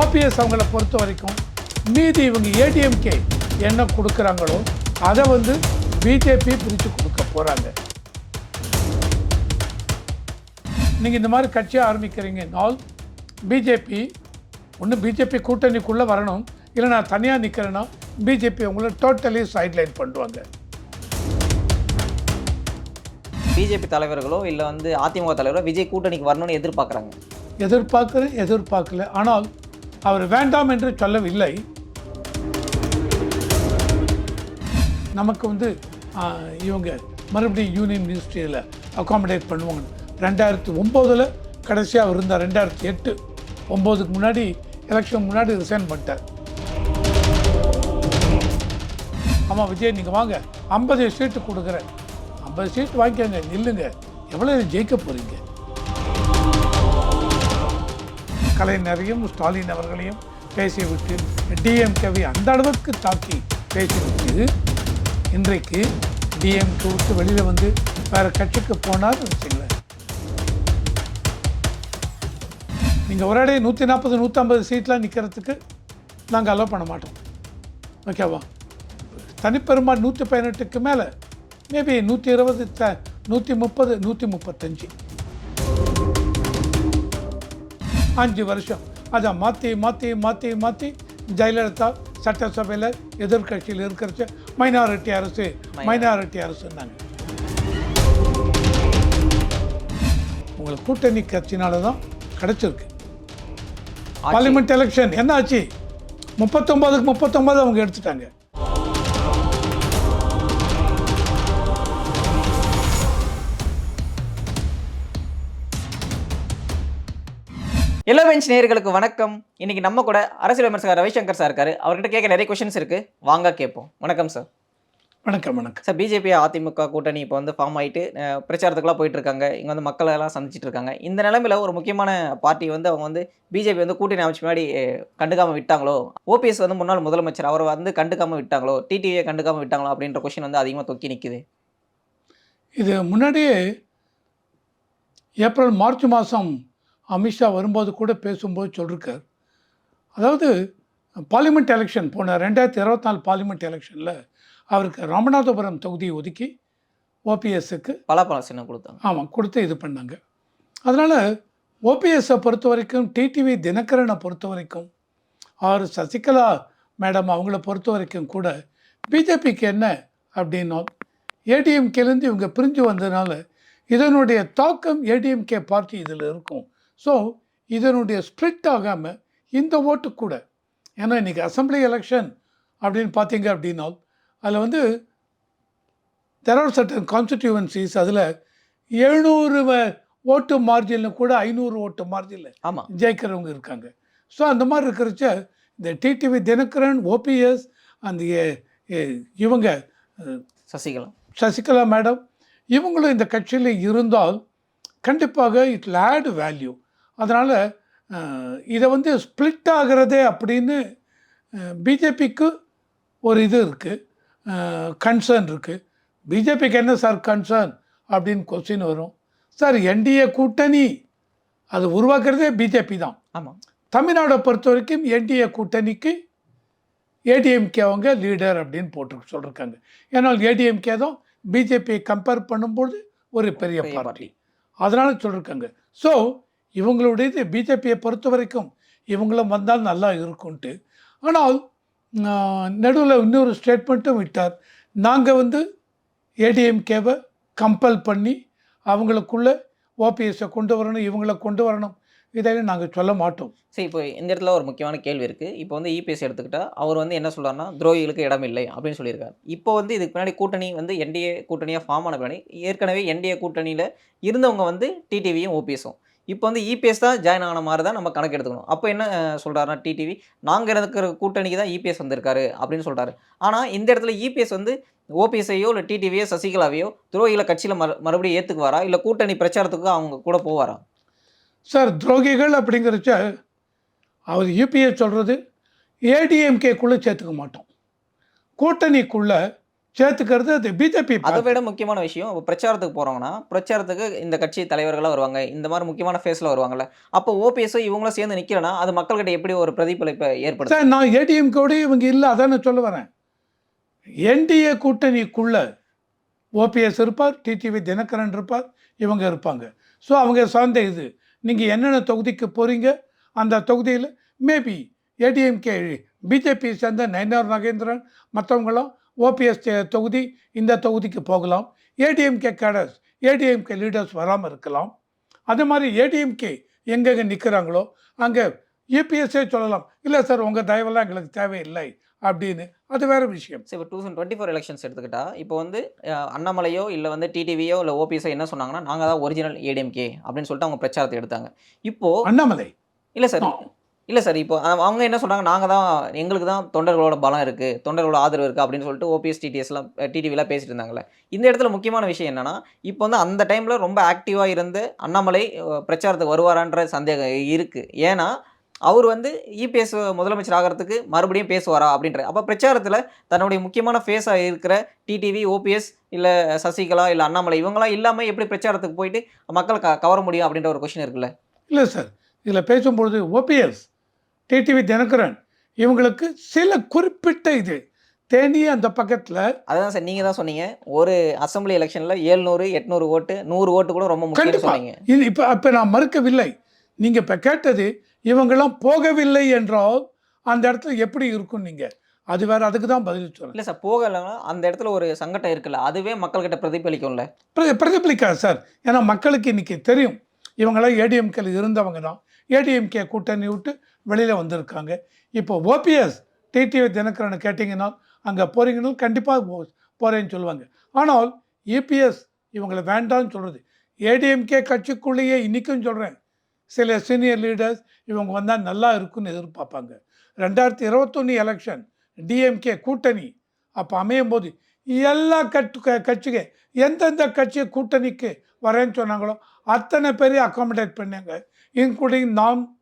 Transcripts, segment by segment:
OPS அவங்கள பொறுத்த வரைக்கும் மீதி இவங்க ஏடிஎம்கே என்ன கொடுக்குறாங்களோ அதை வந்து பிஜேபி பிரித்து கொடுக்க போகிறாங்க நீங்கள் இந்த மாதிரி கட்சியை ஆரம்பிக்கிறீங்க நாள் பிஜேபி ஒன்று பிஜேபி கூட்டணிக்குள்ளே வரணும். இல்லை நான் தனியாக நிற்கிறேன்னா பிஜேபி உங்களை டோட்டலி சைட்லைன் பண்ணுவாங்க. பிஜேபி தலைவர்களோ இல்லை வந்து அதிமுக தலைவரோ விஜய் கூட்டணிக்கு வரணும்னு எதிர்பார்க்குறாங்க. எதிர்பார்க்கிறேன் எதிர்பார்க்கல. ஆனால் அவர் வேண்டாம் என்று சொல்லவில்லை. நமக்கு வந்து இவங்க மறுபடியும் யூனியன் மினிஸ்ட்ரியில் அகாமடேட் பண்ணுவாங்க. ரெண்டாயிரத்தி ஒம்போதில் கடைசியாக அவர் இருந்தார். ரெண்டாயிரத்தி எட்டு ஒம்போதுக்கு முன்னாடி எலெக்ஷன் முன்னாடி ரிசைன் பண்ணிட்டார். ஆமாம் விஜய் நீங்கள் வாங்க. ஐம்பது சீட்டு கொடுக்குறேன். ஐம்பது சீட் வாங்கிக்கோங்க நில்லுங்க. எவ்வளோ ஜெயிக்க போகிறீங்க கலைஞரையும் ஸ்டாலின் அவர்களையும் பேசிவிட்டு டிஎம்கேவை அந்த அளவுக்கு தாக்கி பேசிவிட்டு இன்றைக்கு டிஎம்கே விட்டு வெளியில் வந்து வேறு கட்சிக்கு போனார் வச்சுங்களேன். நீங்கள் ஒரே நூற்றி நாற்பது நூற்றம்பது சீட்லாம் நிற்கிறதுக்கு நாங்கள் அலோவ் பண்ண மாட்டோம். ஓகேவா தனிப்பெருமா நூற்றி பதினெட்டுக்கு மேலே மேபி நூற்றி இருபது த நூற்றி முப்பது நூற்றி முப்பத்தஞ்சு. அஞ்சு வருஷம். அதை மாற்றி மாற்றி மாற்றி மாற்றி ஜெயலலிதா சட்டசபையில் எதிர்க்கட்சியில் இருக்கிறச்ச மைனாரிட்டி அரசு மைனாரிட்டி. அரசுன்னாங்க. உங்களுக்கு கூட்டணி கட்சினால தான் கிடச்சிருக்கு. பார்லிமெண்ட் எலெக்ஷன் என்ன ஆச்சு முப்பத்தொம்பதுக்கு முப்பத்தொம்பது அவங்க எடுத்துட்டாங்க. எல்லோ பெஞ்ச் நேயர்களுக்கு வணக்கம். இன்னைக்கு நம்ம கூட அரசியல் விமர்சகர் ரவிசங்கர் சார் இருக்காரு. அவர்கிட்ட கேட்க நிறைய கொஷின்ஸ் இருக்கு. வாங்க கேட்போம். வணக்கம் சார் வணக்கம் வணக்கம். சார் பிஜேபி அதிமுக கூட்டணி இப்போ வந்து ஃபார்ம் ஆயிட்டு அஹ், பிரச்சாரத்துக்குலாம் போயிட்டு இருக்காங்க. இங்கே வந்து மக்களை எல்லாம் சந்திச்சிட்டு இருக்காங்க. இந்த நிலைமையில ஒரு முக்கியமான பார்ட்டி வந்து அவங்க வந்து பிஜேபி வந்து கூட்டணி அமைச்சு முன்னாடி அஹ், கண்டுக்காம விட்டாங்களோ? ஓபிஎஸ் வந்து முன்னாள் முதலமைச்சர் அவரை வந்து கண்டுக்காம விட்டாங்களோ? டிடிவியை கண்டுக்காம விட்டாங்களோ? அப்படின்ற கொஷின் வந்து அதிகமாக தொக்கி நிற்குது இது முன்னாடியே ஏப்ரல் மார்ச் மாதம் அமித்ஷா வரும்போது கூட பேசும்போது சொல்லியிருக்கார் அதாவது பார்லிமெண்ட் எலெக்ஷன் போன ரெண்டாயிரத்தி இருபத்தி நாலு பார்லிமெண்ட் எலெக்ஷனில் அவருக்கு ராமநாதபுரம் தொகுதியை ஒதுக்கி ஓபிஎஸ்க்கு பலாப்பழ சின்னம் கொடுத்தாங்க. ஆமாம் கொடுத்து இது பண்ணாங்க. அதனால் ஓபிஎஸ்ஸை பொறுத்த வரைக்கும் டிடிவி தினகரனை பொறுத்த வரைக்கும் அவர் சசிகலா மேடம் அவங்கள பொறுத்த வரைக்கும் கூட பிஜேபிக்கு என்ன அப்படின்னா ஏடிஎம்கேலேருந்து இவங்க பிரிஞ்சு வந்ததுனால இதனுடைய தாக்கம் ஏடிஎம்கே பார்ட்டி இதில் இருக்கும். ஸோ இதனுடைய ஸ்ப்ளிட் ஆகாமல் இந்த ஓட்டு கூட ஏன்னா இன்றைக்கி அசம்பிளி எலெக்ஷன் அப்படின்னு பார்த்தீங்க அப்படின்னா அதில் வந்து தெர் ஆர் சர்டன் கான்ஸ்டிடியூவன்சிஸ் அதில் எழுநூறு ஓட்டு மார்ஜினில் கூட ஐநூறு ஓட்டு மார்ஜினில் ஆமா. ஜெயிக்கிறவங்க இருக்காங்க. ஸோ அந்த மாதிரி இருக்கிறச்ச இந்த டிடிவி தினகரன் ஓபிஎஸ் அந்த இவங்க சசிகலா. சசிகலா மேடம் இவங்களும் இந்த கட்சியில் இருந்தால் கண்டிப்பாக இட் ஆட் வேல்யூ அதனால் இதை வந்து ஸ்ப்ளிட் ஆகிறதே அப்படின்னு பிஜேபிக்கு ஒரு இது இருக்குது கன்சர்ன் இருக்குது பிஜேபிக்கு என்ன சார் கன்சர்ன் அப்படின்னு கொஸ்டின் வரும். சார் என்டிஏ கூட்டணி அது உருவாக்குறதே பிஜேபி தான். ஆமா. தமிழ்நாடை பொறுத்த வரைக்கும் என்டிஏ கூட்டணிக்கு ஏடிஎம்கே அவங்க லீடர் அப்படின்னு போட்டு சொல்லியிருக்காங்க ஏன்னால் ஏடிஎம்கே தான் பிஜேபியை கம்பேர் பண்ணும்போது ஒரு பெரிய பெரிய பார்ட்டி அதனால் சொல்லியிருக்காங்க ஸோ இவங்களுடையது பிஜேபியை பொறுத்த வரைக்கும் இவங்களும் வந்தால் நல்லா இருக்கும்ன்ட்டு ஆனால் நடுவில் இன்னொரு ஸ்டேட்மெண்ட்டும் விட்டார் நாங்கள் வந்து ஏடிஎம்கேவை கம்பல் பண்ணி அவங்களுக்குள்ள ஓபிஎஸை கொண்டு வரணும் இவங்களை கொண்டு வரணும். இதை நாங்கள் சொல்ல மாட்டோம். சரி இப்போ இந்த இடத்துல ஒரு முக்கியமான கேள்வி இருக்குது இப்போ வந்து இபிஎஸ் எடுத்துக்கிட்டால் அவர் வந்து என்ன சொல்கிறார்னா துரோகிகளுக்கு இடம் இல்லை அப்படின்னு சொல்லியிருக்காரு. இப்போ வந்து இதுக்கு பின்னாடி கூட்டணி வந்து என்டிஏ கூட்டணியாக ஃபார்ம் ஆன பின்னாடி ஏற்கனவே என்டிஏ கூட்டணியில் இருந்தவங்க வந்து டிடிவியும் ஓபிஎஸும் இப்போ வந்து இபிஎஸ் தான் ஜாயின் ஆன மாதிரி தான் நம்ம கணக்கு எடுத்துக்கணும். அப்போ என்ன சொல்கிறாருன்னா டிடிவி நாங்கள் இருக்கிற கூட்டணிக்கு தான் இபிஎஸ் வந்திருக்காரு அப்படின்னு சொல்கிறாரு ஆனால் இந்த இடத்துல இபிஎஸ் வந்து ஓபிஎஸ்ஐயோ இல்லை டிடிவியோ சசிகலாவையோ துரோகிகளை கட்சியில் மறு மறுபடியும் ஏற்றுக்குவாரா இல்லை கூட்டணி பிரச்சாரத்துக்கு அவங்க கூட போவாரா? சார் துரோகிகள் அப்படிங்கிறச்ச அவர் யூபிஏ சொல்கிறது ஏடிஎம்கேக்குள்ளே சேர்த்துக்க மாட்டோம். கூட்டணிக்குள்ளே சேர்த்துக்கிறது அது பிஜேபி அதை விட முக்கியமான விஷயம் இப்போ பிரச்சாரத்துக்கு போகிறோங்கன்னா பிரச்சாரத்துக்கு இந்த கட்சி தலைவர்களாக வருவாங்க இந்த மாதிரி முக்கியமான ஃபேஸில் வருவாங்கல்ல. அப்போ ஓபிஎஸ் இவங்களும் சேர்ந்து நிற்கிறனா அது மக்கள்கிட்ட எப்படி ஒரு பிரதிபலிப்பை ஏற்படுத்தும்? சார் நான் ஏடிஎம் கூட இவங்க இல்லை அதான் நான் சொல்ல வரேன். என்டிஏ கூட்டணிக்குள்ள ஓபிஎஸ் இருப்பார் டிடிவி தினகரன் இருப்பார் இவங்க இருப்பாங்க. ஸோ அவங்க சார்ந்த இது. நீங்கள் என்னென்ன தொகுதிக்கு போகிறீங்க அந்த தொகுதியில் மேபி ஏடிஎம்கே பிஜேபி சேர்ந்த நயனார் நாகேந்திரன் மற்றவங்களும் ஓபிஎஸ் தொகுதி இந்த தொகுதிக்கு போகலாம். ஏடிஎம்கே கேடர்ஸ் ஏடிஎம்கே லீடர்ஸ் வராமல் இருக்கலாம். அது மாதிரி ஏடிஎம்கே எங்கெங்கே நிற்கிறாங்களோ அங்கே யூபிஎஸ்ஸே சொல்லலாம். இல்லை சார் உங்கள் தயவெல்லாம் எங்களுக்கு தேவையில்லை அப்படின்னு. அது வேறு விஷயம். சரி இப்போ two thousand twenty four elections எடுத்துக்கிட்டா இப்போ வந்து அண்ணாமலையோ இல்லை வந்து டிடிவியோ இல்லை ஓபிஎஸ்ஸோ என்ன சொன்னாங்கன்னா நாங்கள் தான் ஒரிஜினல் ஏடிஎம்கே அப்படின்னு சொல்லிட்டு அவங்க பிரச்சாரத்தை எடுத்தாங்க. இப்போ அண்ணாமலை. இல்லை சார். இல்லை சார் இப்போ அவங்க என்ன சொல்கிறாங்க நாங்கள் தான் எங்களுக்கு தான் தொண்டர்களோட பலம் இருக்குது தொண்டர்களோட ஆதரவு இருக்குது அப்படின்னு சொல்லிட்டு ஓபிஎஸ் டிடிஎஸ்லாம் டிடிவிலாம் பேசிட்டு இருந்தாங்கல்ல. இந்த இடத்துல முக்கியமான விஷயம் என்னென்னா இப்போ வந்து அந்த டைமில் ரொம்ப ஆக்டிவாக இருந்து அண்ணாமலை பிரச்சாரத்துக்கு வருவாரான்ற சந்தேகம் இருக்குது ஏன்னா அவர் வந்து இபிஎஸ் முதலமைச்சர் ஆகிறதுக்கு மறுபடியும் பேசுவாரா அப்படின்ற அப்போ பிரச்சாரத்தில் தன்னுடைய முக்கியமான ஃபேஸாக இருக்கிற டிடிவி ஓபிஎஸ் இல்லை சசிகலா இல்லை அண்ணாமலை இவங்களாம் இல்லாமல் எப்படி பிரச்சாரத்துக்கு போயிட்டு மக்களை க கவர முடியும் அப்படின்ற ஒரு கொஷின் இருக்குல்ல? இல்லை சார் இதில் பேசும்பொழுது ஓபிஎஸ் டிடிவி தினகரன் இவங்களுக்கு சில குறிப்பிட்ட இது. தேனி அந்த பக்கத்தில் அதான் சார் நீங்கள் தான் சொன்னீங்க. ஒரு அசெம்பிளி எலெக்ஷனில் ஏழ்நூறு எட்நூறு ஓட்டு நூறு ஓட்டு கூட ரொம்ப முக்கியம். சொன்னீங்க. இது இப்போ அப்போ நான் மறுக்கவில்லை. நீங்கள் இப்போ கேட்டது இவங்கெல்லாம் போகவில்லை என்றால் அந்த இடத்துல எப்படி இருக்கும் நீங்கள் அது வேற அதுக்கு தான் பதில் சொல்கிறேன் இல்லை சார் போகலைன்னா அந்த இடத்துல ஒரு சங்கடம் இருக்குல்ல அதுவே மக்கள்கிட்ட பிரதிபலிக்கும்ல. பிரதி பிரதிபலிக்காது சார். ஏன்னா மக்களுக்கு இன்னைக்கு தெரியும். இவங்கெல்லாம் ஏடிஎம்கேல இருந்தவங்க தான். ஏடிஎம்கே கூட்டணி விட்டு வெளியில் வந்திருக்காங்க. இப்போ ஓபிஎஸ் டிடிவி தினகரனை கேட்டிங்கன்னா அங்கே போகிறீங்கன்னா கண்டிப்பாக போகிறேன்னு சொல்லுவாங்க. ஆனால் இபிஎஸ் இவங்களை வேண்டாம்னு சொல்கிறது ஏடிஎம்கே கட்சிக்குள்ளேயே இன்றைக்கும் சொல்கிறேன் சில சீனியர் லீடர்ஸ் இவங்க வந்தால் நல்லா இருக்குன்னு எதிர்பார்ப்பாங்க. ரெண்டாயிரத்தி இருபத்தொன்று எலெக்ஷன் டிஎம்கே கூட்டணி. அப்போ அமையும் போது எல்லா கட்டு க- எந்தெந்த கட்சி கூட்டணிக்கு வரேன்னு சொன்னாங்களோ அத்தனை பேரையும் அக்காமடேட் பண்ணாங்க. இன்க்ளூடிங் நாம்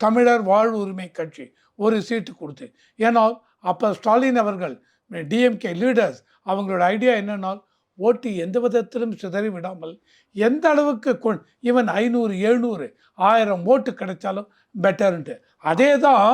தமிழர் வாழ் உரிமை கட்சி ஒரு சீட்டு கொடுத்து ஏன்னால் அப்போ ஸ்டாலின் அவர்கள் டிஎம்கே லீடர்ஸ் அவங்களோட ஐடியா என்னென்னால் ஓட்டு எந்த விதத்திலும் சிதறி விடாமல் எந்த அளவுக்கு கொண் ஈவன் ஐநூறு எழுநூறு ஆயிரம் ஓட்டு கிடைச்சாலும் பெட்டர்ன்ட்டு அதே தான்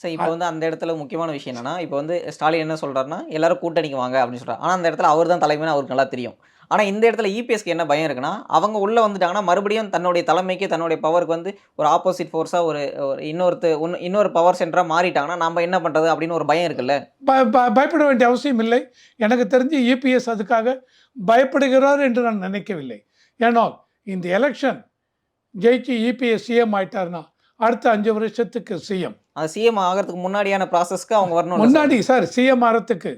சரி இப்போ வந்து அந்த இடத்துல முக்கியமான விஷயம் என்னன்னா இப்போ வந்து ஸ்டாலின் என்ன சொல்கிறாருன்னா எல்லாரும் கூட்டணிக்கு வாங்க அப்படின்னு சொல்கிறார் ஆனால் அந்த இடத்துல அவர் தான் தலைமைன்னு அவருக்கு நல்லா தெரியும். ஆனால் இந்த இடத்துல இபிஎஸ்க்கு என்ன பயம் இருக்குன்னா அவங்க உள்ளே வந்துட்டாங்கன்னா மறுபடியும் தன்னுடைய தலைமைக்கு தன்னுடைய பவருக்கு வந்து ஒரு ஆப்போசிட் ஃபோர்ஸாக ஒரு இன்னொருத்து இன்னொரு பவர் சென்டராக மாறிட்டாங்கன்னா நம்ம என்ன பண்ணுறது அப்படின்னு ஒரு பயம் இருக்குல்ல? பயப்பட வேண்டிய அவசியம் இல்லை. எனக்கு தெரிஞ்சு இபிஎஸ் அதுக்காக பயப்படுகிறார் என்று நான் நினைக்கவில்லை. ஏன்னால் இந்த எலெக்ஷன் ஜெயிச்சு இபிஎஸ் சிஎம் ஆயிட்டாருன்னா அடுத்த அஞ்சு வருஷத்துக்கு சிஎம் அது சிஎம் ஆகிறதுக்கு முன்னாடியான ப்ராசஸ்க்கு அவங்க வரணும் முன்னாடி சார்? சிஎம் ஆகிறதுக்கு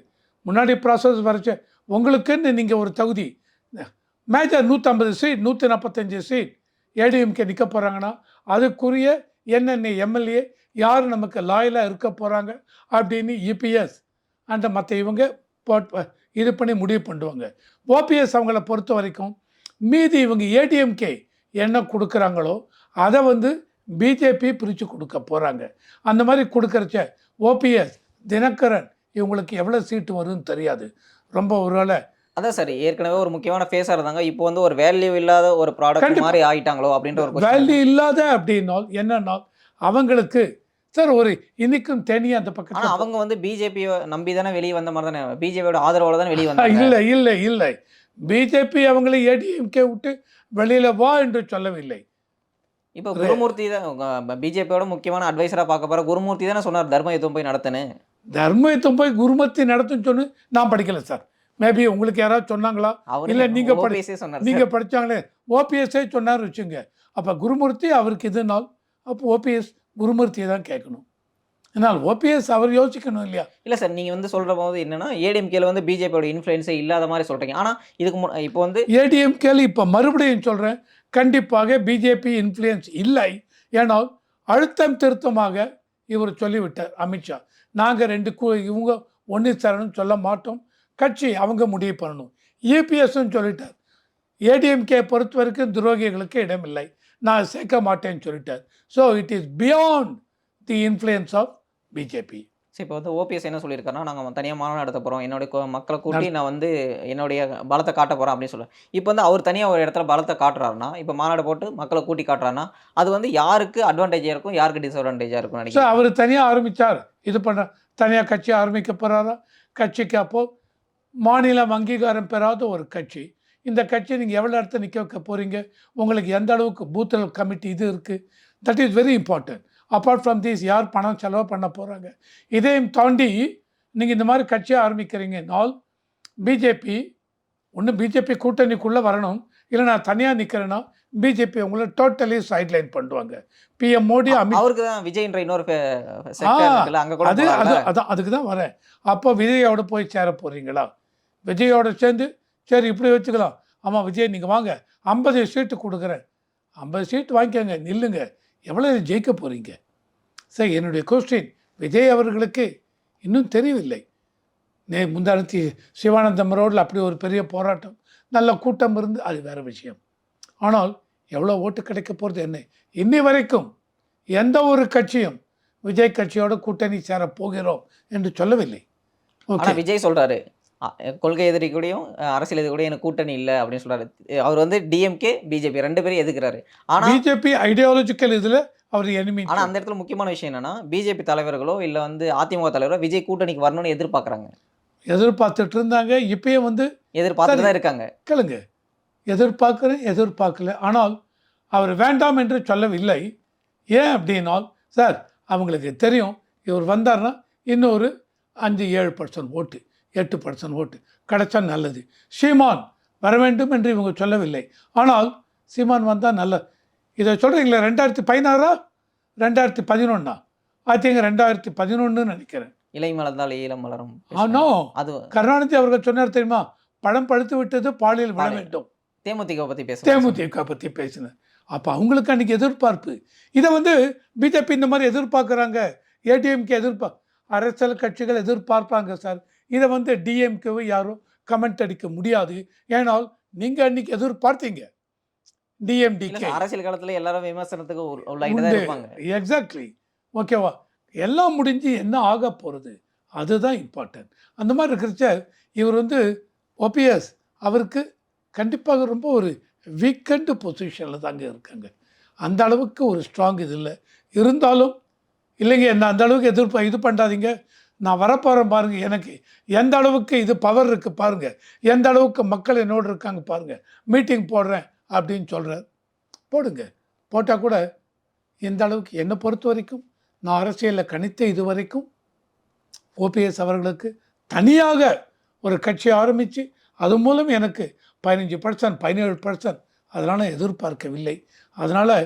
முன்னாடி ப்ராசஸ் வரைச்ச உங்களுக்குன்னு நீங்கள் ஒரு தகுதி மேஜர் நூற்றம்பது சீட் நூற்றி நாற்பத்தஞ்சு சீட் ஏடிஎம்கே நிற்க போகிறாங்கன்னா அதுக்குரிய என்னென்ன எம்எல்ஏ யார் நமக்கு லாயலாக இருக்க போகிறாங்க அப்படின்னு இபிஎஸ் அண்ட் மற்ற இவங்க இது பண்ணி முடிவு பண்ணுவாங்க. ஓபிஎஸ் அவங்கள பொறுத்த வரைக்கும் மீதி இவங்க ஏடிஎம்கே என்ன கொடுக்குறாங்களோ அதை வந்து பிஜேபி பிரித்து கொடுக்க போகிறாங்க அந்த மாதிரி கொடுக்குறச்ச ஓபிஎஸ் தினகரன் இவங்களுக்கு எவ்வளோ சீட்டு வரும்னு தெரியாது. ரொம்ப ஒருவேளை அதான் சார் ஏற்கனவே ஒரு முக்கியமான ஃபேஸாக இருந்தாங்க. இப்போ வந்து ஒரு வேல்யூ இல்லாத ஒரு ப்ராடக்ட். மாதிரி ஆயிட்டாங்களோ அப்படின்ற ஒரு. வேல்யூ இல்லாத அப்படின்னால் என்னன்னா அவங்களுக்கு சார் ஒரு இன்னைக்கும் தேனி அந்த பக்கத்தில் அவங்க வந்து பிஜேபியை நம்பி தானே வெளியே வந்த மாதிரி தானே? பிஜேபியோட ஆதரவோட தானே வெளியே வந்தாங்க? இல்லை இல்லை இல்லை. பிஜேபி அவங்களை ஏடிஎம்கே விட்டு வெளியில் வா என்று சொல்லவில்லை. இப்போ குருமூர்த்தி தான் பிஜேபியோட முக்கியமான அட்வைசரா பார்க்க போற குருமூர்த்தி தானே சொன்னார் தர்ம யுத்தம் போய் நடத்துன்னு. தர்மயுத்தம் போய் குருமத்தி நடத்துன்னு சொன்னு நான் படிக்கல சார் மேபி உங்களுக்கு யாராவது சொன்னாங்களா? இல்ல, நீங்க படி- நீங்கள் படிச்சாங்களே. ஓபிஎஸ்ஸே சொன்னார் வச்சுங்க அப்போ குருமூர்த்தி அவருக்கு இதுனால் அப்போ ஓபிஎஸ் குருமூர்த்தியை தான் கேட்கணும். என்னால் ஓபிஎஸ் அவர் யோசிக்கணும் இல்லையா? இல்ல சார் நீங்க வந்து சொல்ற போது என்னன்னா ஏடிஎம்கேல வந்து பிஜேபியோட இன்ஃப்ளூயன்ஸே இல்லாத மாதிரி சொல்றீங்க. ஆனா இதுக்கு முன் இப்போ வந்து ஏடிஎம்கேல இப்போ மறுபடியும் சொல்கிறேன் கண்டிப்பாக பிஜேபி இன்ஃப்ளூயன்ஸ் இல்லை. ஏனால் அழுத்தம் திருத்தமாக இவர் சொல்லிவிட்டார் அமித்ஷா. நாங்கள் ரெண்டு கூ இவங்க ஒன்று தரணும்னு சொல்ல மாட்டோம். கட்சி அவங்க முடிவு பண்ணணும். இபிஎஸ்ன்னு சொல்லிட்டார். ஏடிஎம்கே பொறுத்த வரைக்கும் துரோகிகளுக்கு இடமில்லை. நான் சேர்க்க மாட்டேன்னு சொல்லிட்டார். So it is beyond the influence of BJP so இப்போ வந்து ஓபிஎஸ் என்ன சொல்லியிருக்காருன்னா நாங்கள் தனியாக மாநாடு நடத்த போகிறோம் என்னுடைய மக்களை கூட்டி நான் வந்து என்னுடைய பலத்தை காட்ட போகிறேன் அப்படின்னு சொல்லுவேன் இப்போ வந்து அவர் தனியாக ஒரு இடத்துல பலத்தை காட்டுறாருன்னா இப்போ மாநாடு போட்டு மக்களை கூட்டி காட்டுறாருன்னா அது வந்து யாருக்கு அட்வான்டேஜாக இருக்கும் யாருக்கு டிஸ்அட்வான்டேஜாக இருக்கும் நினைக்கிறேன் அவர் தனியாக ஆரம்பித்தார் இது பண்ண தனியாக கட்சி ஆரம்பிக்க போகிறாரா கட்சிக்கு அப்போ மாநிலம் அங்கீகாரம் பெறாத ஒரு கட்சி. இந்த கட்சி நீங்கள் எவ்வளோ இடத்துல நிற்க வைக்க போகிறீங்க உங்களுக்கு எந்த அளவுக்கு பூத்தல் கமிட்டி இது இருக்குது that is very important apart from this யார் பணம் செலவு பண்ண போகிறாங்க இதையும் தாண்டி நீங்கள் இந்த மாதிரி கட்சியை ஆரம்பிக்கிறீங்க நாள் பிஜேபி ஒன்று பிஜேபி கூட்டணிக்குள்ளே வரணும். இல்லை நான் தனியாக நிற்கிறேன்னா பிஜேபி உங்களை டோட்டலி சைட்லைன் பண்ணுவாங்க. பிஎம் மோடி அவருக்கு தான் விஜய்ன்ற இன்னொரு அது அது அதுக்கு தான் வரேன். அப்போ விஜயோட போய் சேர போகிறீங்களா விஜயோட சேர்ந்து சரி இப்படி வச்சுக்கலாம். ஆமாம் விஜய் நீங்கள் வாங்க. ஐம்பது சீட்டு கொடுக்குறேன். ஐம்பது சீட் வாங்கிக்கோங்க நில்லுங்க. எவ்வளோ ஜெயிக்க போகிறீங்க சரி என்னுடைய கொஸ்டின் விஜய் அவர்களுக்கு இன்னும் தெரியவில்லை. நே முந்தானத்தி சிவானந்தம் ரோடில் அப்படி ஒரு பெரிய போராட்டம் நல்ல கூட்டம் இருந்து அது வேறு விஷயம். ஆனால் எவ்வளோ ஓட்டு கிடைக்க போகிறது என்ன? இன்னி வரைக்கும் எந்த ஒரு கட்சியும் விஜய் கட்சியோட கூட்டணி சேர போகிறோம் என்று சொல்லவில்லை. விஜய் சொல்றாரு அ- கொள்கை எதிரி கூடயும் அரசியல் எதிரி எனக்கு கூட்டணி இல்லை அப்படின்னு சொல்றாரு. அஹ் அவர் வந்து டிஎம்கே பிஜேபி ரெண்டு பேரும் எதுக்குறாரு ஆனா பிஜேபி ஐடியாலஜிக்கல் இதில் அவர் எனிமி ஆனா அந்த இடத்துல முக்கியமான விஷயம் என்னன்னா பிஜேபி தலைவர்களோ இல்ல வந்து அதிமுக தலைவரோ விஜய் கூட்டணிக்கு வரணும்னு எதிர்பார்க்கறாங்க. எதிர்பார்த்துட்டு இருந்தாங்க இப்பயும் வந்து எதிர்பார்த்துட்டு சரி. தான் இருக்காங்க. கேளுங்க. எதிர்பார்க்குறேன் எதிர்பார்க்கல. ஆனால் அவர் வேண்டாம் என்று சொல்லவில்லை. ஏன் அப்படின்னால் சார் அவங்களுக்கு தெரியும் இவர் வந்தார்னா இன்னொரு அஞ்சு ஏழு பர்சன்ட் ஓட்டு. எட்டு பர்சன்ட் ஓட்டு கிடைச்சா நல்லது. சீமான் வர வேண்டும் என்று இவங்க சொல்லவில்லை. ஆனால் சீமான் வந்தால் நல்ல இதை சொல்கிறீங்களா ரெண்டாயிரத்தி பதினாறா? ரெண்டாயிரத்தி பதினொன்னா? ஐ திங்க் ரெண்டாயிரத்தி பதினொன்றுன்னு நினைக்கிறேன். இலை மலர்ந்தால் ஈழம் மலரும். ஆனோ அது கருணாநிதி அவர்கள் சொன்னார் தெரியுமா? பழம் பழுத்து விட்டது பாலியல் பாலியல். வேண்டும். தேமுதிக பத்தி பேச தேமுதிக பற்றி பேசினேன் அப்போ அவங்களுக்கு அன்றைக்கி எதிர்பார்ப்பு. இதை வந்து பிஜேபி இந்த மாதிரி எதிர்பார்க்குறாங்க. ஏடிஎம்கே எதிர்பா அரசியல் கட்சிகள் எதிர்பார்ப்பாங்க சார். இதை வந்து டிஎம்கேவை யாரும் கமெண்ட் அடிக்க முடியாது. ஏனால் நீங்கள் அன்னைக்கு எதிர்பார்த்தீங்க. டிஎம்டிகே அரசியல் காலத்துல எல்லாரும் விமர்சனத்துக்கு எக்ஸாக்ட்லி ஓகேவா எல்லாம் முடிஞ்சு என்ன ஆக போகிறது அதுதான் இம்பார்ட்டன்ட் அந்த மாதிரி இருக்கிறச்ச இவர் வந்து ஓபிஎஸ் அவருக்கு கண்டிப்பாக ரொம்ப ஒரு வீக்கெண்டு பொசிஷனில் தாங்க இருக்காங்க. அந்த அளவுக்கு ஒரு ஸ்ட்ராங் இது இல்லை. இருந்தாலும் இல்லைங்க என்ன அந்த அளவுக்கு எதிர்ப்பு இது பண்ணாதீங்க. நான் வரப்போகிறேன் பாருங்கள் எனக்கு எந்த அளவுக்கு இது பவர் இருக்குது பாருங்கள் எந்த அளவுக்கு மக்கள் என்னோடு இருக்காங்க பாருங்கள் மீட்டிங் போடுறேன் அப்படின்னு சொல்கிறார் போடுங்க. போட்டால் கூட எந்த அளவுக்கு என்னை பொறுத்த வரைக்கும் நான் அரசியலில் கணித்த இது வரைக்கும் ஓபிஎஸ் அவர்களுக்கு தனியாக ஒரு கட்சி ஆரம்பித்து அது மூலம் எனக்கு பதினஞ்சு பர்சன்ட் பதினேழு பர்சன்ட் அதனால் எதிர்பார்க்கவில்லை. அதனால்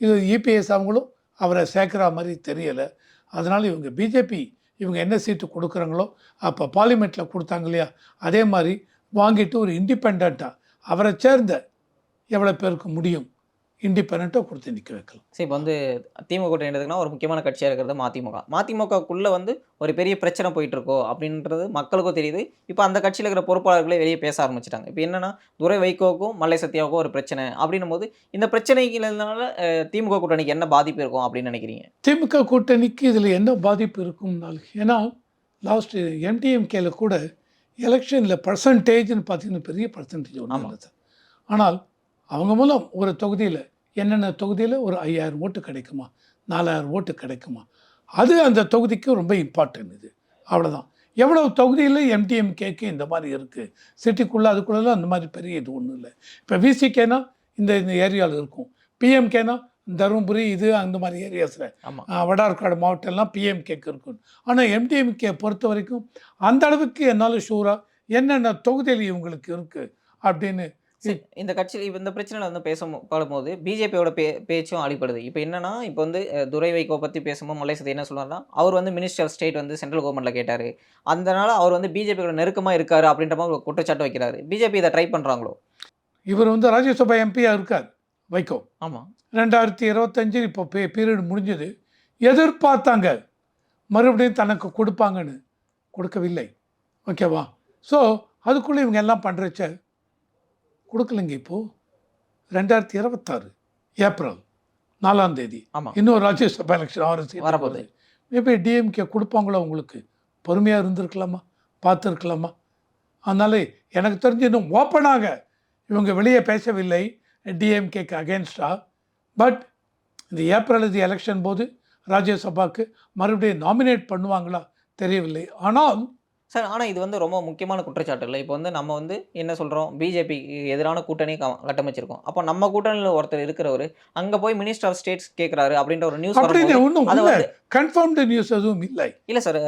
இது இபிஎஸ் அவங்களும் அவரை சேர்க்குற மாதிரி தெரியலை. அதனால் இவங்க பிஜேபி இவங்க என்ன சீட்டு கொடுக்குறாங்களோ அப்போ பார்லிமெண்ட்டில் கொடுத்தாங்க இல்லையா? அதே மாதிரி வாங்கிட்டு ஒரு இண்டிபெண்ட்டாக அவரை சேர்ந்த எவ்வளோ பேருக்கு முடியும்? இண்டிபெண்ட்டாக கொடுத்து நிற்க வைக்கலாம். சரி இப்போ வந்து திமுக கூட்டணி எடுத்துக்கினா ஒரு முக்கியமான கட்சியாக இருக்கிறது மதிமுக. மதிமுகக்குள்ளே வந்து ஒரு பெரிய பிரச்சனை போயிட்டு இருக்கோ அப்படின்றது மக்களுக்கும் தெரியுது. இப்போ அந்த கட்சியில் இருக்கிற பொறுப்பாளர்களே வெளியே பேச ஆரம்பிச்சிட்டாங்க. இப்போ என்னன்னா துரை வைகோவுக்கும் மல்லை சத்யாவுக்கும் ஒரு பிரச்சனை அப்படின்னும் போது இந்த பிரச்சனைகளால அஹ், திமுக கூட்டணிக்கு என்ன பாதிப்பு இருக்கும் அப்படின்னு நினைக்கிறீங்க? திமுக கூட்டணிக்கு இதில் என்ன பாதிப்பு இருக்கும்னால் ஏன்னா லாஸ்ட் எம்டிஎம்கேல கூட எலெக்ஷனில் பர்சன்டேஜ்னு பார்த்தீங்கன்னா பெரிய பர்சன்டேஜ் சார். ஆனால் அவங்க மூலம் ஒரு தொகுதியில் என்னென்ன தொகுதியில் ஒரு ஐயாயிரம் ஓட்டு கிடைக்குமா? நாலாயிரம் ஓட்டு கிடைக்குமா? அது அந்த தொகுதிக்கு ரொம்ப இம்பார்ட்டன்ட் இது. அவ்வளோதான் எவ்வளவு தொகுதியில் எம்டிஎம்கேக்கு இந்த மாதிரி இருக்குது சிட்டிக்குள்ளே அதுக்குள்ளெல்லாம் அந்த மாதிரி பெரிய இது ஒன்றும் இல்லை. இப்போ விசிகேனா இந்த இந்த ஏரியாவில் இருக்கும். பிஎம்கேனா தருமபுரி இது அந்த மாதிரி ஏரியாஸில் வடார்காடு மாவட்டம்லாம் பிஎம்கேக்கு இருக்கும். ஆனால் எம்டிஎம்கே பொறுத்த வரைக்கும் அந்த அளவுக்கு என்னால் ஷூராக என்னென்ன தொகுதியில் இவங்களுக்கு இருக்குது அப்படின்னு இந்த கட்சியில் இப்போ இந்த பிரச்சனையில் வந்து பேச படும்போது பிஜேபியோட பே பேச்சும் அடிப்படுது இப்போ என்னன்னா இப்போ வந்து துரை வைகோ பற்றி பேசும்போது மல்லை சதி என்ன சொல்றாருன்னா அவர் வந்து மினிஸ்டர் ஆஃப் ஸ்டேட் வந்து சென்ட்ரல் கவர்மெண்ட்டில் கேட்டார். அதனால அவர் வந்து பிஜேபியோட நெருக்கமாக இருக்காரு அப்படின்ற மாதிரி குற்றச்சாட்டு வைக்கிறாரு. பிஜேபி இதை ட்ரை பண்ணுறாங்களோ இவர் வந்து ராஜ்யசபா எம்பியாக இருக்கார் வைகோ. ஆமாம் ரெண்டாயிரத்தி இருபத்தஞ்சு இப்போ பே பீரியட் முடிஞ்சது. எதிர்பார்த்தாங்க. மறுபடியும் தனக்கு கொடுப்பாங்கன்னு. கொடுக்கவில்லை. ஓகேவா? ஸோ அதுக்குள்ளே இவங்க எல்லாம் பண்ணுறச்ச கொடுக்கலைங்க இப்போது ரெண்டாயிரத்தி இருபத்தாறு ஏப்ரல் நாலாம் தேதி. ஆமாம் இன்னும் ராஜ்யசபா எலெக்ஷன் ஆறு வரப்போகுது. வருது. மேபி டிஎம்கே கொடுப்பாங்களோ உங்களுக்கு? பொறுமையாக இருந்திருக்கலாமா? பார்த்துருக்கலாமா? அதனால் எனக்கு தெரிஞ்சு இன்னும் ஓப்பனாக இவங்க வெளியே பேசவில்லை. டிஎம்கேக்கு அகேன்ஸ்டா பட் இந்த ஏப்ரல் இது எலெக்ஷன் போது ராஜ்யசபாக்கு மறுபடியும் நாமினேட் பண்ணுவாங்களா? தெரியவில்லை. ஆனால் சார் ஆனால் இது வந்து ரொம்ப முக்கியமான குற்றச்சாட்டு இல்லை இப்போ வந்து நம்ம வந்து என்ன சொல்கிறோம் பிஜேபி எதிரான கூட்டணி கட்டமைச்சிருக்கோம் அப்போ நம்ம கூட்டணியில் ஒருத்தர் இருக்கிறவர் அங்கே போய் மினிஸ்டர் ஆஃப் ஸ்டேட்ஸ் கேட்குறாரு அப்படின்ற ஒரு நியூஸ் கன்ஃபார்ம்டு நியூஸ் எதுவும் இல்லை. இல்லை சார்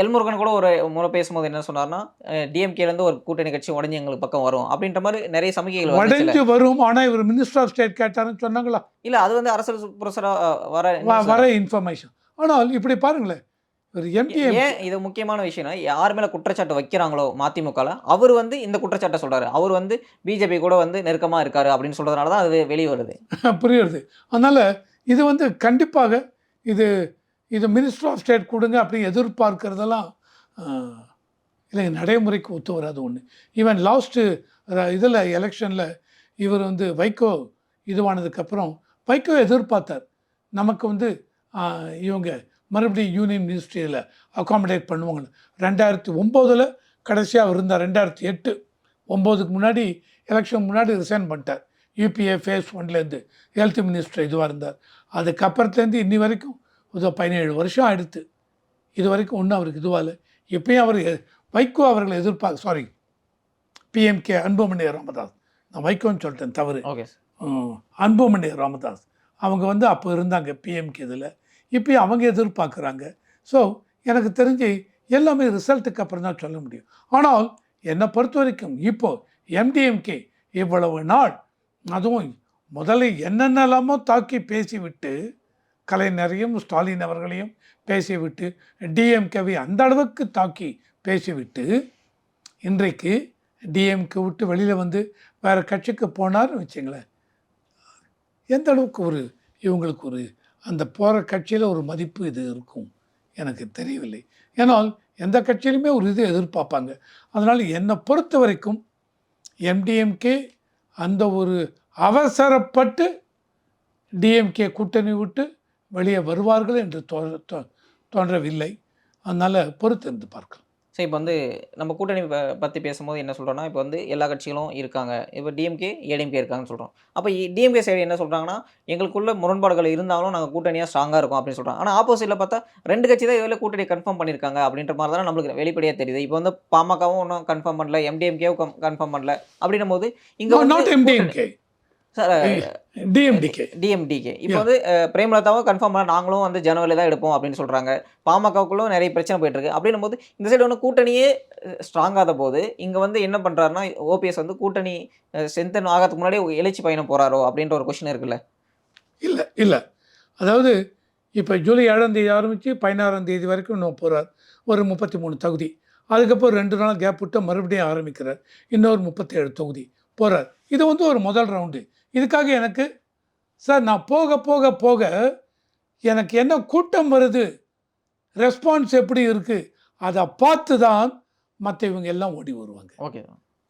எல்முருகன் கூட ஒரு முறை பேசும்போது என்ன சொன்னார்னா டிஎம்கேலேருந்து ஒரு கூட்டணி கட்சி உடஞ்சி எங்களுக்கு பக்கம் வரும் அப்படின்ற மாதிரி நிறைய வந்துச்சுல. உடஞ்சு வரும் ஆனால் இவர் மினிஸ்டர் ஆஃப் ஸ்டேட் கேட்டாருன்னு சொன்னாங்களா? இல்லை அது வந்து அரசியல் புரசராக வர வர இன்ஃபர்மேஷன் ஆனால் இப்படி பாருங்களேன் இது முக்கியமான விஷயம்னா யார் மேல குற்றச்சாட்டு வைக்கிறாங்களோ மதிமுகல அவர் வந்து இந்த குற்றச்சாட்டை சொல்றாரு. அவர் வந்து பிஜேபி கூட வந்து நெருக்கமா இருக்காரு அப்படின்னு சொல்றதுனால தான் அது வெளியே வருது. புரியுறது அதனால் இது வந்து கண்டிப்பாக இது இது மினிஸ்டர் ஆஃப் ஸ்டேட் கொடுங்க அப்படி எதிர்பார்க்கறதெல்லாம் இல்லைங்க நடைமுறைக்கு ஒத்து வராது ஒன்று ஈவன் லாஸ்ட்டு இதில் எலெக்ஷனில் இவர் வந்து வைகோ இதுவானதுக்கப்புறம் வைகோ எதிர்பார்த்தார். நமக்கு வந்து இவங்க மறுபடியும் யூனியன் மினிஸ்ட்ரியில் அகாமடேட் பண்ணுவாங்க ரெண்டாயிரத்தி ஒம்போதில் கடைசியாக அவர் இருந்தார். ரெண்டாயிரத்தி எட்டு ஒம்போதுக்கு முன்னாடி எலெக்ஷன் முன்னாடி ரிசைன் பண்ணிட்டார். யூபிஏ ஃபேஸ் ஒன்லேருந்து ஹெல்த் மினிஸ்டர் இதுவாக இருந்தார். அதுக்கப்புறத்துலேருந்து இன்னி வரைக்கும் இது பதினேழு வருஷம் ஆயிடுத்து. இது வரைக்கும் ஒன்றும் அவருக்கு இதுவாக இல்லை. இப்பயும் அவர் வைகோ அவர்களை எதிர்பார்க்க சாரி பிஎம்கே அன்புமணி ராமதாஸ். நான் வைகோன்னு சொல்லிட்டேன் தவறு. ஓகே அன்புமணி ராமதாஸ். அவங்க வந்து அப்போ இருந்தாங்க பிஎம்கே இதில். இப்போயும் அவங்க எதிர்பார்க்குறாங்க. ஸோ எனக்கு தெரிஞ்சு எல்லாமே ரிசல்ட்டுக்கு அப்புறம் தான் சொல்ல முடியும். ஆனால் என்னை பொறுத்த வரைக்கும் இப்போது எம்டிஎம்கே இவ்வளவு நாள் அதுவும் முதல்ல என்னென்னலாமோ தாக்கி பேசிவிட்டு கலைஞரையும் ஸ்டாலின் அவர்களையும் பேசிவிட்டு டிஎம்கேவை அந்த அளவுக்கு தாக்கி பேசிவிட்டு இன்றைக்கு டிஎம்கே விட்டு வெளியில் வந்து வேறு கட்சிக்கு போனார்னு வச்சுங்களேன் எந்த அளவுக்கு ஒரு இவங்களுக்கு ஒரு அந்த போகிற கட்சியில் ஒரு மதிப்பு இது இருக்கும். எனக்கு தெரியவில்லை. ஏன்னால் எந்த கட்சியிலுமே ஒரு இது எதிர்பார்ப்பாங்க. அதனால் என்னை பொறுத்த வரைக்கும் எம்டிஎம்கே அந்த ஒரு அவசரப்பட்டு டிஎம்கே கூட்டணி விட்டு வெளியே வருவார்கள் என்று தோ தோன்றவில்லை. அதனால் பொறுத்து இருந்து பார்க்கலாம். சரி இப்போ வந்து நம்ம கூட்டணி ப- பத்தி பேசும்போது என்ன சொல்றோம்னா இப்போ வந்து எல்லா கட்சிகளும் இருக்காங்க. இப்போ டிஎம்கே ஏடிஎம்கே இருக்காங்கன்னு சொல்றோம். அப்போ டிஎம்கே சைடு என்ன சொல்றாங்கன்னா எங்களுக்குள்ள முரண்பாடுகள் இருந்தாலும் நாங்கள் கூட்டணியாக ஸ்ட்ராங்காக இருக்கும் அப்படின்னு சொல்றாங்க. ஆனால் ஆப்போசிட்டில் பார்த்தா ரெண்டு கட்சி தான் இதில் கூட்டணி கன்ஃபார்ம் பண்ணியிருக்காங்க அப்படின்ற மாதிரி தான் நம்மளுக்கு வெளிப்படையாக தெரியுது. இப்போ வந்து பாமகவும் ஒன்றும் கன்ஃபார்ம் பண்ணல எம்டிஎம்கேவும் கன்ஃபார்ம் பண்ணல அப்படின்னும் போது இங்கே சார் டிஎம்டிகே டிஎம்டிகே இப்போ வந்து பிரேமலதாவும் கன்ஃபார்ம் பண்ண நாங்களும் வந்து ஜனவரியில் தான் எடுப்போம் அப்படின்னு சொல்கிறாங்க பாமகவுக்குள்ளும் நிறைய பிரச்சனை போயிட்டு இருக்கு. அப்படின்னும் போது இந்த சைடு வந்து கூட்டணியே ஸ்ட்ராங்காத போது இங்கே வந்து என்ன பண்ணுறாருன்னா ஓபிஎஸ் வந்து கூட்டணி ஸ்ட்ரென்தன் ஆகிறதுக்கு முன்னாடி எழுச்சி பயணம் போகிறாரோ அப்படின்ற ஒரு கொஷின் இருக்குல்ல? இல்லை இல்லை. அதாவது இப்போ ஜூலை ஏழாம் தேதி ஆரம்பித்து பதினாறாம் தேதி வரைக்கும் இன்னும் போகிறார் ஒரு முப்பத்தி மூணு தொகுதி. அதுக்கப்புறம் ரெண்டு நாள் கேப் விட்டு மறுபடியும் ஆரம்பிக்கிறார். இன்னொரு முப்பத்தேழு தொகுதி போகிறார் இது வந்து ஒரு முதல் ரவுண்டு இதுக்காக எனக்கு சார் நான் போக போக போக எனக்கு என்ன கூட்டம் வருது? ரெஸ்பான்ஸ் எப்படி இருக்குது அதை பார்த்து தான் மற்ற இவங்க எல்லாம் ஓடி வருவாங்க. ஓகே.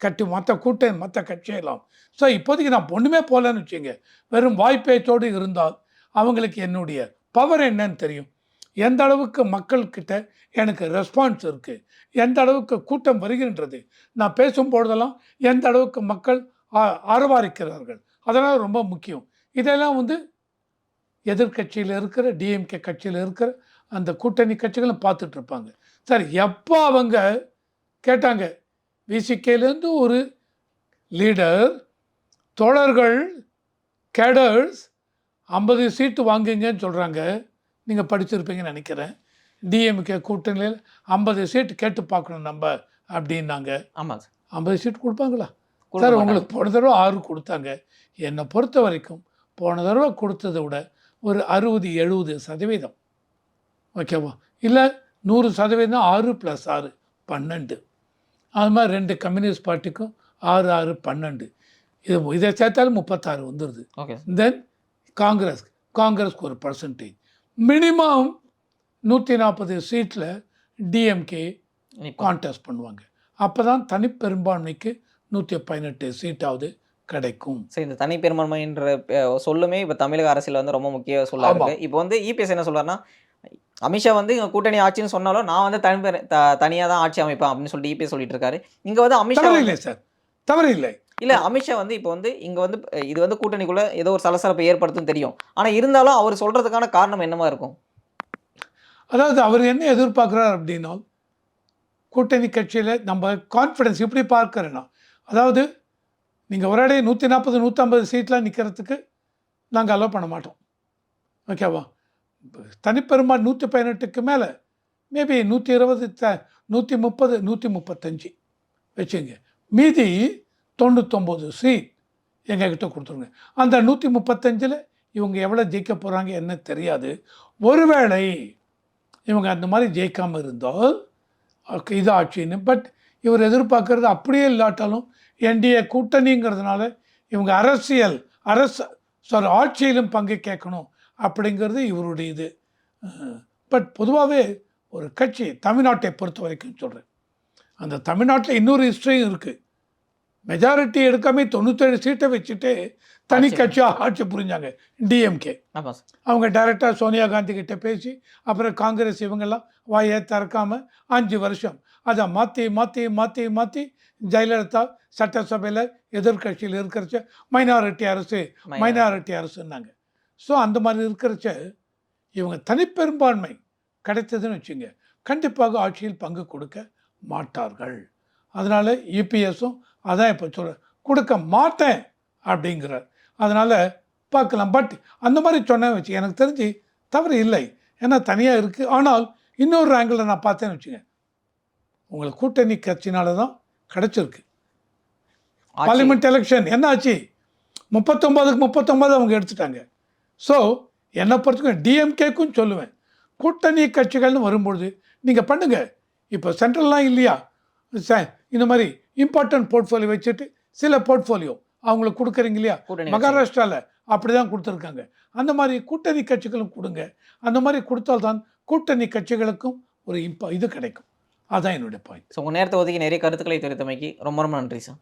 கட்டு மற்ற கூட்டம் மற்ற கட்சியெல்லாம் ஸோ இப்போதைக்கு நான் ஒன்றுமே போகலன்னு வச்சுங்க. வெறும் வாய்ப்பேச்சோடு இருந்தால் அவங்களுக்கு என்னுடைய பவர் என்னன்னு தெரியும். எந்த அளவுக்கு மக்கள்கிட்ட எனக்கு ரெஸ்பான்ஸ் இருக்குது எந்த அளவுக்கு கூட்டம் வருகின்றது? நான் பேசும்பொழுதெல்லாம் எந்த அளவுக்கு மக்கள் ஆரவாரிக்கிறார்கள்? அதெல்லாம் ரொம்ப முக்கியம். இதெல்லாம் வந்து எதிர்க்கட்சியில் இருக்கிற டிஎம்கே கட்சியில் இருக்கிற அந்த கூட்டணி கட்சிகளும் பார்த்துட்டு இருப்பாங்க. சரி எப்போ அவங்க கேட்டாங்க விசிகேலேருந்து ஒரு லீடர் தோழர்கள் கேடர்ஸ் ஐம்பது சீட்டு வாங்குங்கன்னு சொல்கிறாங்க நீங்கள் படிச்சிருப்பீங்கன்னு நினைக்கிறேன். டிஎம்கே கூட்டணியில் ஐம்பது சீட்டு கேட்டு பார்க்கணும் நம்ம அப்படின்னாங்க. ஆமாம் சார் ஐம்பது சீட் கொடுப்பாங்களா? சார். உங்களுக்கு போன தடவை ஆறு கொடுத்தாங்க. என்னை பொறுத்த வரைக்கும் போன தடவை கொடுத்ததை விட ஒரு அறுபது எழுபது சதவீதம். ஓகேவா? இல்லை நூறு சதவீதம் ஆறு ப்ளஸ் ஆறு பன்னெண்டு. அது மாதிரி ரெண்டு கம்யூனிஸ்ட் பார்ட்டிக்கும் ஆறு ஆறு பன்னெண்டு. இது இதை சேர்த்தாலும் முப்பத்தாறு வந்துடுது தென் காங்கிரஸ் காங்கிரஸ்க்கு ஒரு பர்சன்டேஜ் மினிமம் நூற்றி நாற்பது சீட்டில் டிஎம்கே கான்டெஸ்ட் பண்ணுவாங்க. அப்போ தான் தனிப்பெரும்பான்மைக்கு நூற்றி பதினெட்டு சீட்டாவது கிடைக்கும். சரி இந்த தனி பெரும்பான்மைன்ற அஹ், சொல்லுமே இப்போ தமிழக அரசியல் வந்து ரொம்ப முக்கிய சொல்லா. இருக்கு. இப்போ வந்து இபிஎஸ் என்ன சொல்றாருன்னா அமித்ஷா வந்து கூட்டணி ஆட்சின்னு சொன்னாலும் நான் வந்து தனி தனியாக தான் ஆட்சி அமைப்பேன் அப்படின்னு சொல்லிட்டு இபிஎஸ் சொல்லிட்டு இருக்காரு. இங்க வந்து அமித்ஷா இல்லை சார். தவறு இல்லை இல்ல அமித்ஷா வந்து இப்போ வந்து இங்க வந்து இது வந்து கூட்டணிக்குள்ள ஏதோ ஒரு சலசலப்பை ஏற்படுத்தும் தெரியும். ஆனா இருந்தாலும் அவர் சொல்றதுக்கான காரணம் என்னவா இருக்கும்? அதாவது அவர் என்ன எதிர்பார்க்குறார் அப்படின்னா கூட்டணி கட்சியில் நம்ம கான்ஃபிடன்ஸ் இப்படி பார்க்குறேன்னா அதாவது நீங்கள் ஒரே நூற்றி நாற்பது நூற்றம்பது சீட்லாம் நிற்கிறதுக்கு நாங்கள் அலோவ் பண்ண மாட்டோம். ஓகேவா தனிப்பெருமாள் நூற்றி பதினெட்டுக்கு மேலே மேபி நூற்றி இருபது த நூற்றி முப்பது நூற்றி முப்பத்தஞ்சு வச்சுங்க. மீதி தொண்ணூத்தொம்பது சீட் எங்ககிட்ட கொடுத்துருங்க. அந்த நூற்றி முப்பத்தஞ்சில் இவங்க எவ்வளோ ஜெயிக்க போகிறாங்க என்ன தெரியாது. ஒருவேளை இவங்க அந்த மாதிரி ஜெயிக்காமல் இருந்தால் அக்கு- இது ஆட்சின்னு பட் இவர் எதிர்பார்க்கறது அப்படியே இல்லாட்டாலும் என்டிஏ கூட்டணிங்கிறதுனால இவங்க அரசியல் அரசு சாரி ஆட்சியிலும் பங்கு கேட்கணும் அப்படிங்கிறது இவருடைய இது பட் பொதுவாகவே ஒரு கட்சி தமிழ்நாட்டை பொறுத்த வரைக்கும் சொல்கிறேன் அந்த தமிழ்நாட்டில் இன்னொரு ஹிஸ்ட்ரியும் இருக்குது மெஜாரிட்டி எடுக்காம தொண்ணூத்தேழு சீட்டை வச்சுட்டு தனி. கட்சியாக ஆட்சி புரிஞ்சாங்க டிஎம்கே அவங்க டைரெக்டாக சோனியா காந்தி கிட்ட பேசி அப்புறம் காங்கிரஸ் இவங்கெல்லாம் வாயை திறக்காம அஞ்சு வருஷம் அதை மாற்றி மாற்றி மாற்றி மாற்றி ஜெயலலிதா சட்டசபையில் எதிர்க்கட்சியில் இருக்கிறச்ச மைனாரிட்டி அரசு மைனாரிட்டி. அரசுன்னாங்க. ஸோ அந்த மாதிரி இருக்கிறச்ச இவங்க தனிப்பெரும்பான்மை கிடைத்ததுன்னு வச்சுங்க கண்டிப்பாக ஆட்சியில் பங்கு கொடுக்க மாட்டார்கள். அதனால் இபிஎஸும் அதான் இப்போ சொல்ற கொடுக்க மாட்டேன் அப்படிங்கிறார். அதனால் பார்க்கலாம். பட் அந்த மாதிரி சொன்னேன் வச்சு எனக்கு தெரிஞ்சு தவறு இல்லை. ஏன்னா தனியாக இருக்குது ஆனால் இன்னொரு ஆங்கிளில் நான் பார்த்தேன்னு வச்சுங்க உங்களுக்கு கூட்டணி கட்சினால தான் கிடச்சிருக்கு பார்லிமெண்ட் எலெக்ஷன் என்ன ஆச்சு? முப்பத்தொம்போதுக்கு முப்பத்தொம்போது அவங்க எடுத்துட்டாங்க. ஸோ என்னை பொறுத்தவரைக்கும் டிஎம்கேக்கும் சொல்லுவேன். கூட்டணி கட்சிகள்னு வரும்பொழுது நீங்கள் பண்ணுங்க. இப்போ சென்ட்ரல்லாம் இல்லையா? இந்த மாதிரி இம்பார்ட்டன்ட் போர்ட்ஃபோலியோ வச்சுட்டு சில போர்ட்ஃபோலியோ அவங்களுக்கு கொடுக்குறீங்க இல்லையா. மகாராஷ்டிராவில் அப்படி தான் கொடுத்துருக்காங்க. அந்த மாதிரி கூட்டணி கட்சிகளும் கொடுங்க. அந்த மாதிரி கொடுத்தால்தான் கூட்டணி கட்சிகளுக்கும் ஒரு இம்ப இது கிடைக்கும். அதுதான் என்னுடைய பாயிண்ட் ஸோ உங்கள் நேரத்தை ஒதுக்கி நிறைய கருத்துக்களை தெரிவித்தமைக்கு ரொம்ப ரொம்ப நன்றி சார்